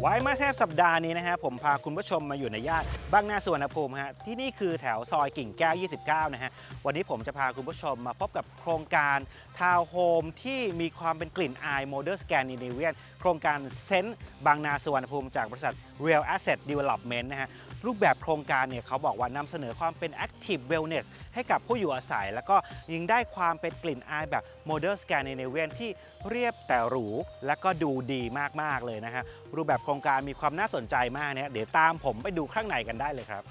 ไว้มาแทบสัปดาห์นี้นะฮะผมพาคุณผู้ชมมาอยู่ในย่านบางนาสวนภูมิฮะที่นี่คือแถวซอยกิ่งแก้ว 29 นะฮะวันนี้ผมจะพาคุณผู้ชมมาพบกับโครงการทาวน์โฮมที่มีความเป็นกลิ่นอายโมเดิร์นสแกนดิเนเวียนโครงการเซนต์บางนาสวนภูมิจากบริษัท Real Asset Development นะฮะรูปแบบโครงการเนี่ยเขาบอกว่านำเสนอความเป็น Active Wellness ให้กับผู้อยู่อาศัย แล้วก็ยังได้ความเป็นกลิ่นอายแบบโมเดิร์นสแกนดิเนเวียนที่เรียบแต่หรูและก็ดูดีมาก ๆ เลยนะฮะรูปแบบโครงการมีความน่าสนใจมากเนี่ยเดี๋ยวตามผมไปดูข้างในกันได้เลยครับ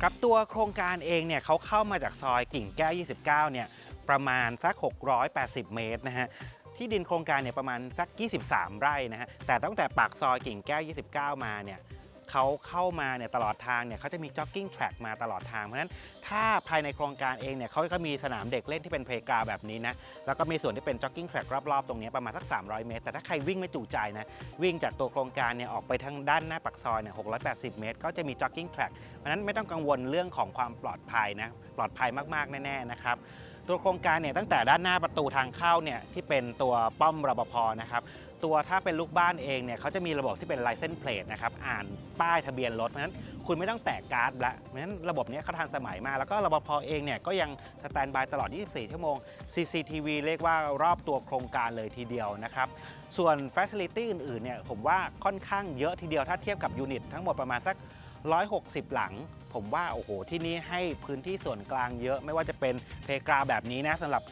ครับตัวโครงการเองเนี่ยเขาเข้ามาจากซอยกิ่งแก้ว 29 เนี่ยประมาณสัก 680 เมตรนะฮะ ที่ดินโครงการเนี่ยประมาณสัก 23 ไร่นะฮะแต่ตั้งแต่ปากซอยกิ่งแก้ว 29 มาเนี่ยเขาเข้ามาเนี่ยตลอดทางเนี่ยเขาจะมีจ็อกกิ้งแทร็กมาตลอดทาง เพราะฉะนั้นถ้าภายในโครงการเองเนี่ยเขาก็มีสนามเด็กเล่นที่เป็นเพลกาแบบนี้นะ แล้วก็มีส่วนที่เป็นจ็อกกิ้งแทร็กรอบๆ ตรงนี้ประมาณสัก 300 เมตร แต่ถ้าใครวิ่งไม่จุใจนะ วิ่งจากตัวโครงการเนี่ยออกไปทางด้านหน้าปากซอยเนี่ย 680 เมตร ก็จะมีจ็อกกิ้งแทร็กเพราะนั้นไม่ต้องกังวลเรื่องของความปลอดภัยนะ ปลอดภัยมากๆ แน่ๆ นะครับ ตัวโครงการเนี่ยตั้งแต่ด้านหน้าประตูทางเข้าเนี่ยที่เป็นตัวป้อมรปภนะครับตัวถ้าเป็นลูกบ้านเองเนี่ยเขาจะมีระบบที่เป็น license plate นะครับอ่านป้ายทะเบียนรถเพราะฉะนั้นคุณไม่ต้องแตกการ์ดละเพราะฉะนั้นระบบเนี้ยเขาทันสมัยมาก แล้วก็รปภเองเนี่ยก็ยังสแตนบายตลอด 24 ชั่วโมง CCTV เรียกว่ารอบตัวโครงการเลยทีเดียวนะครับส่วน Facility อื่นๆเนี่ยผมว่าค่อนข้างเยอะทีเดียวถ้าเทียบกับยูนิตทั้งหมดประมาณสัก 160 หลัง ผมว่าโอ้โหที่นี่ให้พื้นที่ส่วนกลางเยอะไม่ว่าจะเป็นเพลกราแบบนี้นะสำหรับ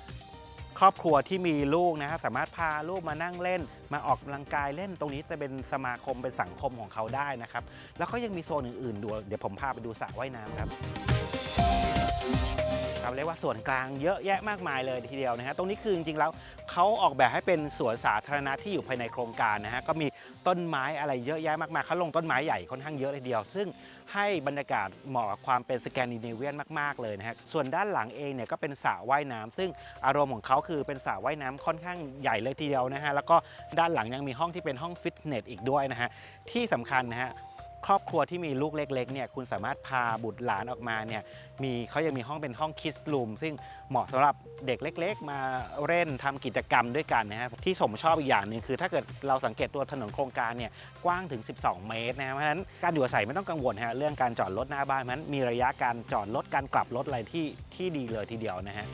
ครอบครัวที่มีลูกนะฮะสามารถพาลูกมานั่งเล่น มาออกกำลังกายเล่นตรงนี้จะเป็นสมาคมเป็นสังคมของเขาได้นะครับ แล้วก็ยังมีโซนอื่นๆด้วยเดี๋ยวผมพาไปดูสระว่ายน้ำครับ ครับเรียกว่าส่วนกลางเยอะแยะมากมายเลยทีเดียวนะฮะตรงนี้คือจริงๆแล้วเขาออกแบบให้เป็นสวนสาธารณะที่อยู่ภายในโครงการนะฮะก็มีต้นไม้อะไรเยอะแยะมากมายเขาลงต้นไม้ใหญ่ค่อนข้างเยอะเลยทีเดียว ซึ่งให้บรรยากาศเหมาะกับความเป็นสแกนดิเนเวียนมากๆเลยนะฮะส่วนด้านหลังเองเนี่ยก็เป็นสระว่ายน้ำซึ่งอารมณ์ของเขาคือเป็นสระว่ายน้ำค่อนข้างใหญ่เลยทีเดียวนะฮะแล้วก็ด้านหลังยังมีห้องที่เป็นห้องฟิตเนสอีกด้วยนะฮะที่สำคัญนะฮะ ครอบครัวที่มีลูกเล็กๆเนี่ยคุณสามารถพาบุตรหลานออกมาเนี่ยมีเขายังมีห้องเป็นห้องคิส r ูมซึ่งเหมาะสำหรับเด็กเล็ก ๆ มาเล่นทำกิจกรรมด้วยกันนะฮะที่ผมชอบอีกอย่างหนึ่งคือถ้าเกิดเราสังเกตตัวถนนโครงการเนี่ยกว้างถึง 12 เมตรนะเพราะฉะนั้นการอยู่อาศัยไม่ต้องกังวลฮะเรื่องการจอดรถหน้าบ้านเพราะฉะนั้นมีระยะการจอดรถการกลับรถอะไรที่ที่ดีเลยทีเดียวนะฮะ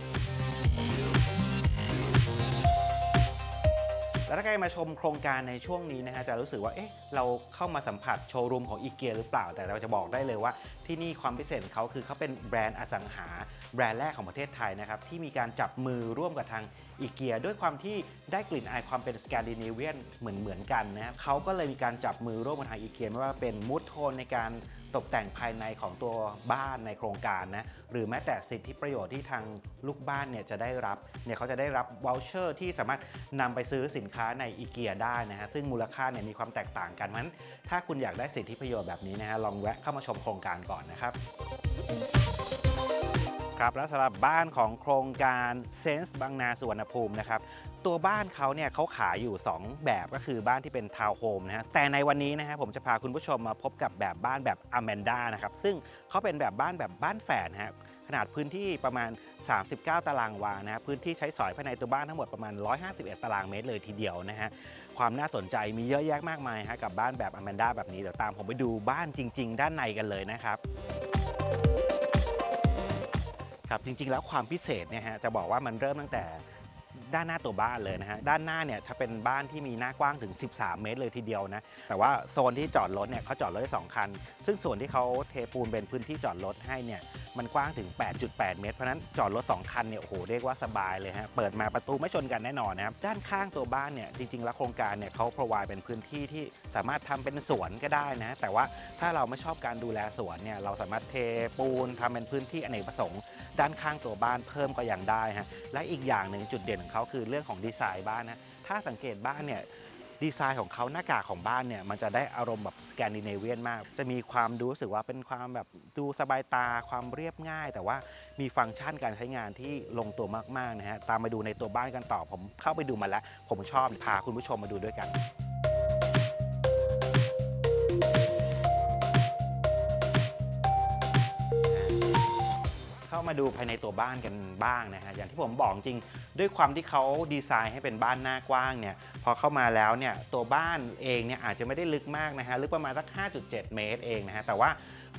แล้วถ้าใครมาชมโครงการในช่วงนี้นะฮะจะรู้สึกว่าเอ๊ะเราเข้ามาสัมผัสโชว์รูมของอีเกียหรือเปล่า แต่เราจะบอกได้เลยว่าที่นี่ความพิเศษของเขาคือเขาเป็นแบรนด์อสังหา แบรนด์แรกของประเทศไทยนะครับที่มีการจับมือร่วมกับทาง อีเกียด้วยความที่ได้กลิ่นอายความเป็นสแกนดิเนเวียนเหมือนเหมือนกันนะเขาก็เลยมีการจับมือร่วมกับทางอีเกียไม่ว่าเป็นมูดโทนในการตกแต่งภายในของตัวบ้านในโครงการนะหรือแม้แต่สิทธิประโยชน์ที่ทางลูกบ้านเนี่ยจะได้รับเนี่ยเขาจะได้รับวอลเชอร์ที่สามารถนำไปซื้อสินค้าในอีเกียได้นะฮะซึ่งมูลค่าเนี่ยมีความแตกต่างกันเพราะฉะนั้นถ้าคุณอยากได้สิทธิประโยชน์แบบนี้นะฮะลองแวะเข้ามาชมโครงการก่อนนะครับ ครับแล้วสำหรับบ้านของโครงการเซนส์บางนาสุวรรณภูมินะครับตัวบ้านเขาเนี่ยเขาขายอยู่ 2 แบบก็คือบ้านที่เป็นทาวน์โฮมนะฮะแต่ในวันนี้นะฮะผมจะพาคุณผู้ชมมาพบกับแบบบ้านแบบอแมนด้านะครับซึ่งเขาเป็นแบบบ้านแบบบ้านแฝดนะฮะขนาดพื้นที่ประมาณ 39 ตารางวานะฮะพื้นที่ใช้สอยภายในตัวบ้านทั้งหมดประมาณ 151 ตารางเมตรเลยทีเดียวนะฮะความน่าสนใจมีเยอะแยะมากมายฮะกับบ้านแบบอแมนด้าแบบนี้เดี๋ยวตามผมไปดูบ้านจริง ๆ ด้านในกันเลยนะครับ ครับจริงๆแล้วความพิเศษเนี่ยฮะจะบอกว่ามันเริ่มตั้งแต่ ด้านหน้าตัวบ้านเลยนะฮะด้านหน้าเนี่ยถ้าเป็นบ้านที่มีหน้ากว้างถึง 13 เมตรเลยทีเดียวนะแต่ว่าโซนที่จอดรถเนี่ยเขาจอดรถได้2คัน ซึ่งส่วนที่เขาเทปูนเป็นพื้นที่จอดรถให้เนี่ยมันกว้างถึง 8.8 เมตร เพราะนั้นจอดรถ 2 คันเนี่ยโอ้โหเรียกว่าสบายเลยฮะ เปิดมาประตูไม่ชนกันแน่นอนนะครับ ด้านข้างตัวบ้านเนี่ยจริงๆ แล้วโครงการเนี่ยเขาพรอไวเป็นพื้นที่ที่สามารถทำเป็นสวนก็ได้นะ แต่ว่าถ้าเราไม่ชอบการดูแลสวนเนี่ยเราสามารถเทปูนทำเป็นพื้นที่อเนกประสงค์ ด้านข้างตัวบ้านเพิ่มก็ยังได้ฮะ และอีกอย่างหนึ่งจุดเด่นของเขาคือเรื่องของดีไซน์บ้านนะถ้าสังเกตบ้านเนี่ยดีไซน์ของเขาหน้ากากของบ้านเนี่ยมันจะได้อารมณ์แบบสแกนดิเนเวียนมาก จะมีความดูรู้สึกว่าเป็นความแบบดูสบายตาความเรียบง่าย แต่ว่ามีฟังก์ชันการใช้งานที่ลงตัวมากๆนะฮะตามมาดูในตัวบ้านกันต่อผมเข้าไปดูมาแล้ว ผมชอบพาคุณผู้ชมมาดูด้วยกันเข้ามามาดูภายในตัวบ้านกันบ้างนะฮะอย่างที่ผมบอกจริง ด้วยความที่เขาดีไซน์ให้เป็นบ้านหน้ากว้างเนี่ยพอเข้ามาแล้วเนี่ยตัวบ้านเองเนี่ยอาจจะไม่ได้ลึกมากนะฮะลึกประมาณสัก 5.7 เมตรเองนะฮะแต่ว่า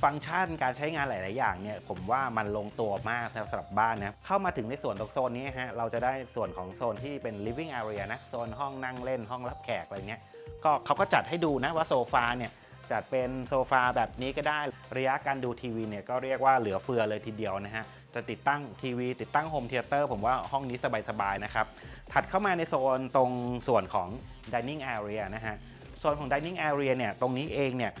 ฟังก์ชันการใช้งานหลาย ๆ อย่างเนี่ยผมว่ามันลงตัวมากสำหรับบ้านนะเข้ามาถึงในส่วนตรงโซนนี้ฮะเราจะได้ส่วนของโซนที่เป็น living area นะโซนห้องนั่งเล่นห้องรับแขกอะไรเงี้ยก็เขาก็จัดให้ดูนะว่าโซฟาเนี่ยจัดเป็นโซฟาแบบนี้ก็ได้ระยะการดูทีวีเนี่ยก็เรียกว่าเหลือเฟือเลยทีเดียวนะฮะ จะติดตั้งทีวี ติดตั้งโฮมเทเตอร์ผมว่าห้องนี้สบายๆนะครับ ถัดเข้ามาในโซนตรงส่วนของ dining area นะฮะโซนของ dining area เนี่ยตรงนี้เองเนี่ย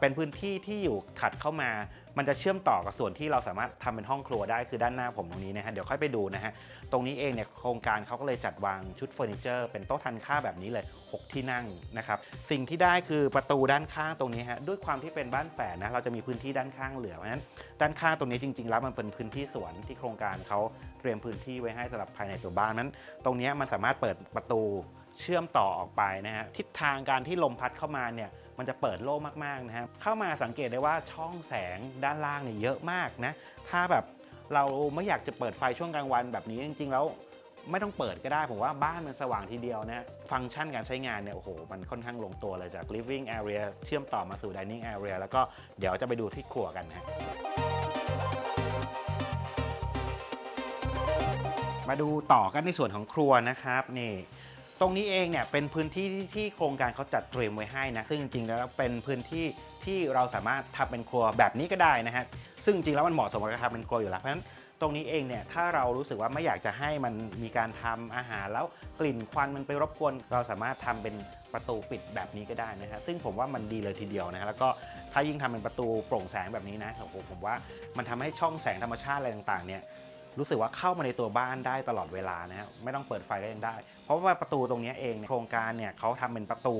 เป็นพื้นที่ที่อยู่ถัดเข้ามา มันจะเชื่อมต่อกับส่วนที่เราสามารถทำเป็นห้องครัวได้คือด้านหน้าผมตรงนี้นะฮะเดี๋ยวค่อยไปดูนะฮะตรงนี้เองเนี่ยโครงการเขาก็เลยจัดวางชุดเฟอร์นิเจอร์ เป็นโต๊ะทานข้าวแบบนี้เลย 6 ที่นั่งนะครับสิ่งที่ได้คือประตูด้านข้างตรงนี้ฮะด้วยความที่เป็นบ้านแฝดนะเราจะมีพื้นที่ด้านข้างเหลือเพราะฉะนั้นด้านข้างตรงนี้จริง ๆ แล้วมันเป็นพื้นที่สวนที่โครงการเขาเตรียมพื้นที่ไว้ให้สำหรับภายในตัวบ้านนั้น ตรงนี้มันสามารถเปิดประตูเชื่อมต่อออกไปนะฮะทิศทางการที่ลมพัดเข้ามาเนี่ย มันจะเปิดโล่งมากๆนะฮะเข้ามาสังเกตได้ว่าช่องแสงด้านล่างเนี่ยเยอะมากนะถ้าแบบเราไม่อยากจะเปิดไฟช่วงกลางวันแบบนี้จริง ๆ แล้วไม่ต้องเปิดก็ได้ผมว่าบ้านมันสว่างทีเดียวนะฟังก์ชันการใช้งานเนี่ยโอ้โหมันค่อนข้างลงตัวเลยจาก living area เชื่อมต่อมาสู่ dining area แล้วก็เดี๋ยวจะไปดูที่ครัวกันนะมาดูต่อกันในส่วนของครัวนะครับนี่ ตรงนี้เองเนี่ยเป็นพื้นที่ที่โครงการเขาจัดเตรียมไว้ให้นะซึ่งจริงๆแล้วเป็นพื้นที่ที่เราสามารถทำเป็นครัวแบบนี้ก็ได้นะฮะซึ่งจริงๆแล้วมันเหมาะสมกับการทำเป็นครัวอยู่แล้วเพราะฉะนั้นตรงนี้เองเนี่ยถ้าเรารู้สึกว่าไม่อยากจะให้มันมีการทำอาหารแล้วกลิ่นควันมันไปรบกวน เราสามารถทำเป็นประตูปิดแบบนี้ก็ได้นะฮะซึ่งผมว่ามันดีเลยทีเดียวนะฮะแล้วก็ถ้ายิ่งทำเป็นประตูโปร่งแสงแบบนี้นะโอ้โหผมว่ามันทำให้ช่องแสงธรรมชาติอะไรต่างๆเนี่ยรู้สึกว่าเข้ามาในตัวบ้านได้ตลอดเวลานะฮะไม่ต้องเปิดไฟก็ยังได้ ราะว่าประตูตรงนี้เองเนี่ยโครงการเนี่ยเขาทำเป็นประตู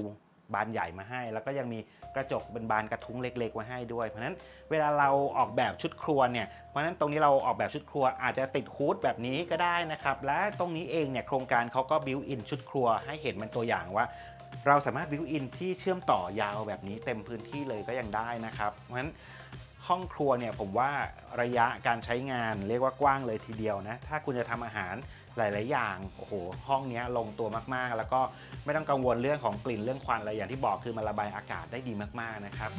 บานใหญ่มาให้ แล้วก็ยังมีกระจกเป็นบานกระทุ้งเล็กๆไว้ให้ด้วย เพราะฉะนั้นเวลาเราออกแบบชุดครัวเนี่ยเพราะฉะนั้นตรงนี้เราออกแบบชุดครัวอาจจะติดฮูดแบบนี้ก็ได้นะครับและตรงนี้เองเนี่ยโครงการเขาก็บิวอินชุดครัวให้เห็นเป็นตัวอย่างว่าเราสามารถบิวอินที่เชื่อมต่อยาวแบบนี้เต็มพื้นที่เลยก็ยังได้นะครับเพราะฉะนั้นห้องครัวเนี่ยผมว่าระยะการใช้งานเรียกว่ากว้างเลยทีเดียวนะถ้าคุณจะทำอาหาร หลาย ๆ อย่างโอ้โหห้องนี้ลงตัวมากๆ แล้วก็ไม่ต้องกังวลเรื่องของกลิ่นเรื่องควันอะไรอย่างที่บอกคือมันระบายอากาศได้ดีมาก ๆ นะครับ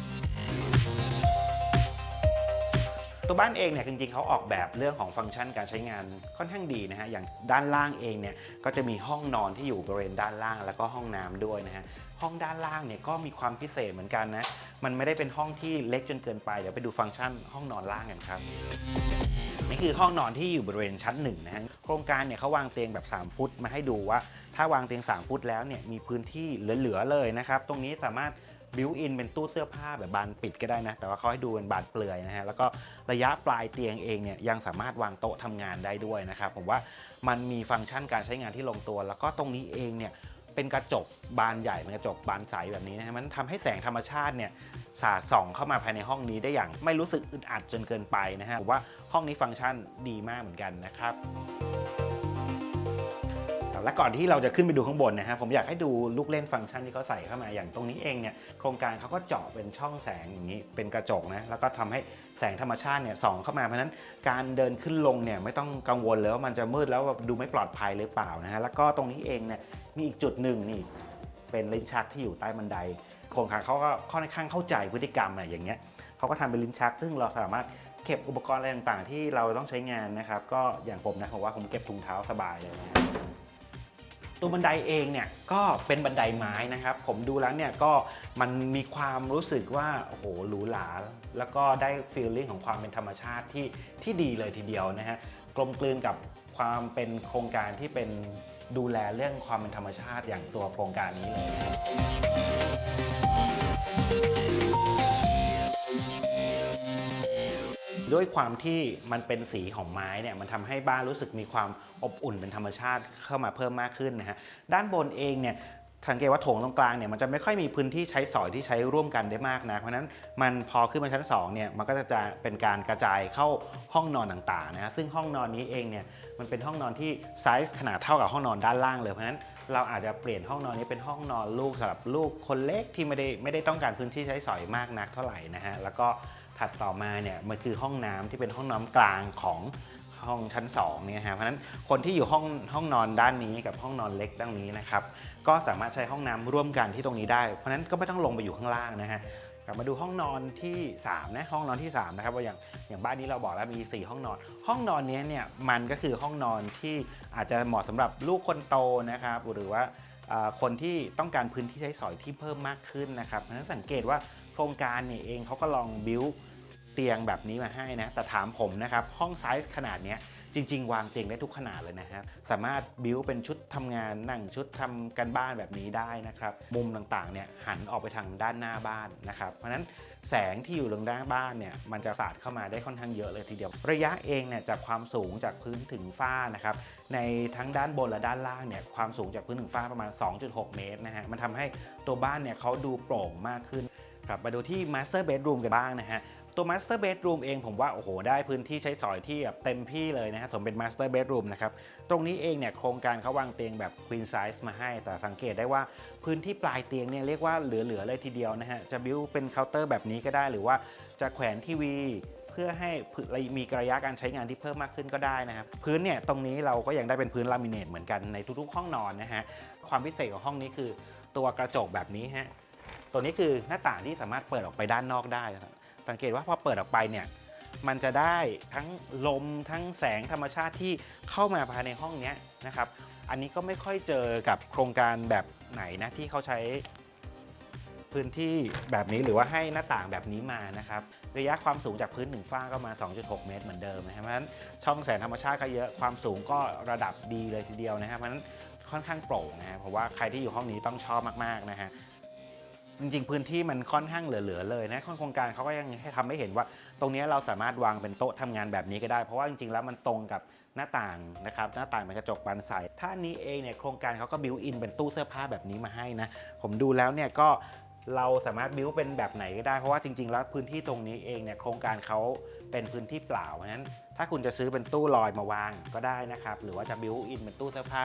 ตัวบ้านเองเนี่ยจริงๆเขาออกแบบเรื่องของฟังก์ชันการใช้งานค่อนข้างดีนะฮะอย่างด้านล่างเองเนี่ยก็จะมีห้องนอนที่อยู่บริเวณด้านล่าง แล้วก็ห้องน้ำด้วยนะฮะห้องด้านล่างเนี่ยก็มีความพิเศษเหมือนกันนะมันไม่ได้เป็นห้องที่เล็กจนเกินไปเดี๋ยวไปดูฟังก์ชันห้องนอนล่างกันครับ นี่คือห้องนอนที่อยู่บริเวณชั้นหนึ่งนะฮะโครงการเนี่ยเขาวางเตียงแบบ 3 ฟุตมาให้ดูว่า ถ้าวางเตียง 3 ฟุตแล้วเนี่ยมีพื้นที่เหลือๆเลยนะครับ ตรงนี้สามารถบิวอินเป็นตู้เสื้อผ้าแบบบานปิดก็ได้นะ แต่ว่าเขาให้ดูเป็นบานเปลือยนะฮะ แล้วก็ระยะปลายเตียงเองเนี่ยยังสามารถวางโต๊ะทำงานได้ด้วยนะครับ ผมว่ามันมีฟังก์ชันการใช้งานที่ลงตัว แล้วก็ตรงนี้เองเนี่ย เป็นกระจกบานใหญ่เป็นกระจกบานใสแบบนี้นะฮะมันทำให้แสงธรรมชาติเนี่ยสาดส่องเข้ามาภายในห้องนี้ได้อย่างไม่รู้สึกอึดอัดจนเกินไปนะฮะผมว่าห้องนี้ฟังก์ชันดีมากเหมือนกันนะครับ และก่อนที่เราจะขึ้นไปดูข้างบนนะฮะผมอยากให้ดูลูกเล่นฟังก์ชันที่เขาใส่เข้ามาอย่างตรงนี้เองเนี่ยโครงการเขาก็เจาะเป็นช่องแสงอย่างนี้เป็นกระจกนะแล้วก็ทำให้แสงธรรมชาติเนี่ยส่องเข้ามาเพราะนั้นการเดินขึ้นลงเนี่ยไม่ต้องกังวลเลยว่ามันจะมืดแล้วแบบดูไม่ปลอดภัยหรือเปล่านะฮะแล้วก็ตรงนี้เองเนี่ยมีอีกจุดหนึ่งนี่เป็นลิ้นชักที่อยู่ใต้บันไดโครงการเขาก็ค่อนข้างเข้าใจพฤติกรรมอะอย่างเงี้ยเขาก็ทำเป็นลิ้นชัก ซึ่งเราสามารถเก็บอุปกรณ์อะไรต่างๆ ที่เราต้องใช้งานนะครับ ก็อย่างผมนะผมว่าผมเก็บถุงเท้าสบายเลยนะ ตัวบันไดเองเนี่ยก็เป็นบันไดไม้นะครับ ผมดูแล้วเนี่ยก็มันมีความรู้สึกว่าโอ้โหหรูหราแล้วก็ได้ฟีลลิ่งของความเป็นธรรมชาติที่ที่ดีเลยทีเดียวนะฮะกลมกลืนกับความเป็นโครงการที่เป็นดูแลเรื่องความเป็นธรรมชาติอย่างตัวโครงการนี้เลย ด้วยความที่มันเป็นสีของไม้เนี่ยมันทำให้บ้านรู้สึกมีความอบอุ่นเป็นธรรมชาติเข้ามาเพิ่มมากขึ้นนะฮะด้านบนเองเนี่ยสังเกตว่าโถงตรงกลางเนี่ยมันจะไม่ค่อยมีพื้นที่ใช้สอยที่ใช้ร่วมกันได้มากนะเพราะนั้นมันพอขึ้นมาชั้น2เนี่ยมันก็จะเป็นการกระจายเข้าห้องนอนต่างๆนะฮะซึ่งห้องนอนนี้เองเนี่ยมันเป็นห้องนอนที่ไซส์ขนาดเท่ากับห้องนอนด้านล่างเลยเพราะฉะนั้นเราอาจจะเปลี่ยนห้องนอนนี้เป็นห้องนอนลูกสำหรับลูกคนเล็กที่ไม่ได้ไม่ได้ต้องการพื้นที่ใช้สอยมากนักเท่าไหร่นะฮะแล้วก็ ถัดต่อมาเนี่ยมันคือห้องน้ำที่เป็นห้องน้ำกลางของห้องชั้น2เนี่ยฮะเพราะฉะนั้นคนที่อยู่ห้องห้องนอนด้านนี้กับห้องนอนเล็กด้านนี้นะครับก็สามารถใช้ห้องน้ำร่วมกันที่ตรงนี้ได้ เพราะฉะนั้นก็ไม่ต้องลงไปอยู่ข้างล่างนะฮะกลับมาดูห้องนอนที่3นะห้องนอนที่3นะครับว่าอย่างอย่างบ้านนี้เราบอกแล้วมี 4 ห้องนอน ห้องนอนนี้เนี่ยมันก็คือห้องนอนที่อาจจะเหมาะสำหรับลูกคนโตนะครับหรือว่าอ่าคนที่ต้องการพื้นที่ใช้สอยที่เพิ่มมากขึ้นนะครับเพราะฉะนั้นสังเกตว่า โครงการเนี่ยเองเขาก็ลองบิวเตียงแบบนี้มาให้นะ แต่ถามผมนะครับ ห้องไซส์ขนาดเนี้ยจริง ๆ วางเตียงได้ทุกขนาดเลยนะครับ สามารถบิวเป็นชุดทำงานนั่งชุดทำกันบ้านแบบนี้ได้นะครับ มุมต่างๆ เนี่ยหันออกไปทางด้านหน้าบ้านนะครับ เพราะฉะนั้นแสงที่อยู่ตรงด้านบ้านเนี่ยมันจะสาดเข้ามาได้ค่อนข้างเยอะเลยทีเดียว ระยะเองเนี่ยจากความสูงจากพื้นถึงฝ้านะครับ ในทั้งด้านบนและด้านล่างเนี่ยความสูงจากพื้นถึงฝ้าประมาณ 2.6 เมตรนะฮะ มันทำให้ตัวบ้านเนี่ยเขาดูโปร่งมากขึ้น ครับมาดูที่ Master Bedroom กันบ้างนะฮะตัว Master Bedroom เองผมว่า โอ้โห ได้พื้นที่ใช้สอยที่แบบเต็มที่เลยนะฮะสมเป็น Master Bedroom นะครับ ตรงนี้เองเนี่ยโครงการเขาวางเตียงแบบ Queen Size มาให้ แต่สังเกตได้ว่าพื้นที่ปลายเตียงเนี่ยเรียกว่าเหลือ ๆ เลยทีเดียวนะฮะ จะบิวเป็นเคาน์เตอร์แบบนี้ก็ได้ หรือว่าจะแขวนทีวีเพื่อให้มีระยะการใช้งานที่เพิ่มมากขึ้นก็ได้นะครับ พื้นเนี่ยตรงนี้เราก็ยังได้เป็นพื้นลามิเนตเหมือนกันในทุกๆ ห้องนอนนะฮะความพิเศษของห้องนี้คือตัวกระจกแบบนี้ฮะ ตัวนี้คือหน้าต่างที่สามารถเปิดออกไปด้านนอกได้นะครับสังเกตว่าพอเปิดออกไปเนี่ยมันจะได้ทั้งลมทั้งแสงธรรมชาติที่เข้ามาภายในห้องนี้นะครับ อันนี้ก็ไม่ค่อยเจอกับโครงการแบบไหนนะที่เขาใช้พื้นที่แบบนี้หรือว่าให้หน้าต่างแบบนี้มานะครับ ระยะความสูงจากพื้นถึงฝ้าก็มา 2.6 เมตรเหมือนเดิมนะครับเพราะฉะนั้นช่องแสงธรรมชาติก็เยอะความสูงก็ระดับดีเลยทีเดียวนะครับเพราะฉะนั้นค่อนข้างโปร่งนะฮะเพราะว่าใครที่อยู่ห้องนี้ต้องชอบมากๆนะฮะ จริง ๆ พื้นที่มันค่อนข้างเหลือๆเลยนะโครงการเขาก็ยังให้ทำให้เห็นว่า ตรงนี้เราสามารถวางเป็นโต๊ะทำงานแบบนี้ก็ได้ เพราะว่าจริงๆแล้วมันตรงกับหน้าต่างนะครับหน้าต่างเป็นกระจกบานใสท่านี้เองเนี่ยโครงการเขาก็บิวอินเป็นตู้เสื้อผ้าแบบนี้มาให้นะผมดูแล้วเนี่ยก็เราสามารถบิวเป็นแบบไหนก็ได้เพราะว่าจริง ๆ แล้วพื้นที่ตรงนี้เองเนี่ยโครงการเขา เป็นพื้นที่เปล่าเพราะฉะนั้น ถ้าคุณจะซื้อเป็นตู้ลอยมาวางก็ได้นะครับ หรือว่าจะบิวอินเป็นตู้เสื้อผ้า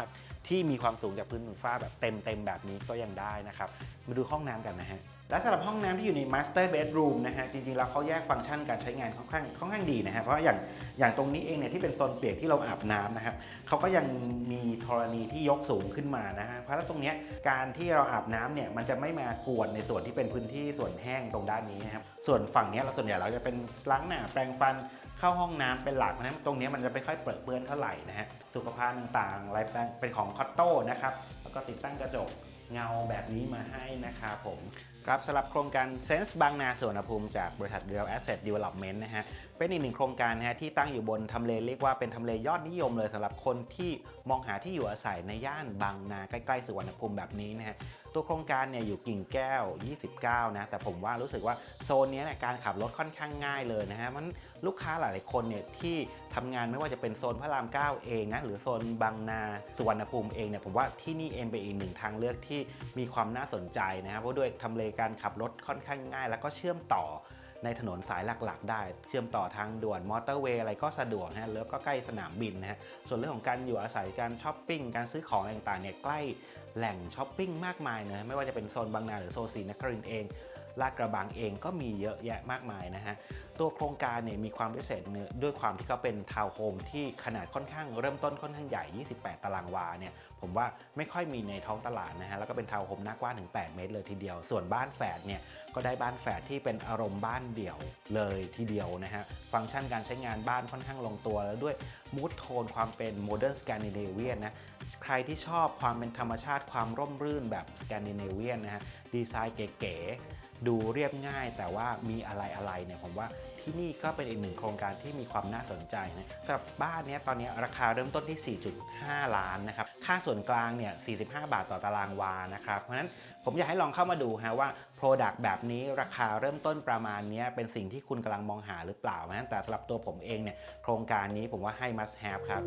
ที่มีความสูงจากพื้นถึงฟ้าแบบเต็มๆแบบนี้ก็ยังได้นะครับ มาดูห้องน้ำกันนะฮะและสำหรับห้องน้ำที่อยู่ใน Master Bedroom นะฮะจริงๆแล้วเขาแยกฟังก์ชันการใช้งานค่อนข้างค่อนข้างดีนะฮะเพราะอย่างอย่างตรงนี้เองเนี่ยที่เป็นโซนเปียกที่เราอาบน้ำนะครับเขาก็ยังมีธรณีที่ยกสูงขึ้นมานะฮะเพราะตรงนี้การที่เราอาบน้ำเนี่ยมันจะไม่มากวนในส่วนที่เป็นพื้นที่ส่วนแห้งตรงด้านนี้นะครับส่วนฝั่งนี้เราส่วนใหญ่เราจะเป็นล้างหน้าแปรงฟันเข้าห้องน้ำเป็นหลักเพราะฉะตรงนี้มันจะไม่ค่อยเปิดเปื้อนเท่าไหร่นะฮะสุขภัณฑ์ต่างๆอะไรเป็นของคอตโต้นะครับแล้วก็ติดตั้งกระจก เงาแบบนี้มาให้นะครับผมครับสำหรับโครงการ Sense บางนาสวนภูมิจากบริษัท Real Asset Development นะฮะเป็นอีกหนึ่งโครงการนะฮะที่ตั้งอยู่บนทำเลเรียกว่าเป็นทำเลยอดนิยมเลยสำหรับคนที่มองหาที่อยู่อาศัยในย่านบางนาใกล้ๆสุวรรณภูมิแบบนี้นะฮะ ตัวโครงการเนี่ยอยู่กิ่งแก้ว 29 นะ แต่ผมว่ารู้สึกว่าโซนนี้เนี่ยการขับรถค่อนข้างง่ายเลยนะฮะ มันลูกค้าหลายๆคนเนี่ยที่ทำงานไม่ว่าจะเป็นโซนพระราม 9 เองนะ หรือโซนบางนาสุวรรณภูมิเองเนี่ยผมว่าที่นี่เองเป็นอีกหนึ่งทางเลือกที่มีความน่าสนใจนะครับเพราะด้วยทำเลการขับรถค่อนข้างง่าย แล้วก็เชื่อมต่อในถนนสายหลักๆ ได้ เชื่อมต่อทางด่วนมอเตอร์เวย์อะไรก็สะดวกนะฮะแล้วก็ใกล้สนามบินนะฮะส่วนเรื่องของการอยู่อาศัยการช้อปปิ้งการซื้อของอะไรต่างๆเนี่ยใกล้ แหล่งช้อปปิ้งมากมายนะไม่ว่าจะเป็นโซนบางนาหรือโซนศรีนครินเองลาดกระบังเองก็มีเยอะแยะมากมายนะฮะ ตัวโครงการเนี่ยมีความพิเศษเนื้อด้วยความที่เขาเป็นทาวน์โฮมที่ขนาดค่อนข้างเริ่มต้นค่อนข้างใหญ่ 28 ตารางวาเนี่ย ผมว่าไม่ค่อยมีในท้องตลาดนะฮะ แล้วก็เป็นทาวน์โฮมหน้ากว้างถึง 8 เมตรเลยทีเดียว ส่วนบ้านแฝดเนี่ยก็ได้บ้านแฝดที่เป็นอารมณ์บ้านเดี่ยวเลยทีเดียวนะฮะ ฟังก์ชันการใช้งานบ้านค่อนข้างลงตัวแล้วด้วยมูดโทนความเป็นโมเดิร์นสแกนดิเนเวียนนะ ใครที่ชอบความเป็นธรรมชาติความร่มรื่นแบบสแกนดิเนเวียนนะฮะดีไซน์เก๋ๆดูเรียบง่าย แต่ว่ามีอะไรๆเนี่ยผมว่าที่นี่ก็เป็นอีกหนึ่งโครงการที่มีความน่าสนใจนะสำหรับบ้านเนี้ยตอนนี้ราคาเริ่มต้นที่ 4.5 ล้านนะครับค่าส่วนกลางเนี่ย 45 บาทต่อตารางวานะครับเพราะฉะนั้นผมอยากให้ลองเข้ามาดูฮะว่า Product แบบนี้ราคาเริ่มต้นประมาณนี้เป็นสิ่งที่คุณกำลังมองหาหรือเปล่านะแต่สำหรับตัวผมเองเนี่ยโครงการนี้ผมว่าให้ must have ครับ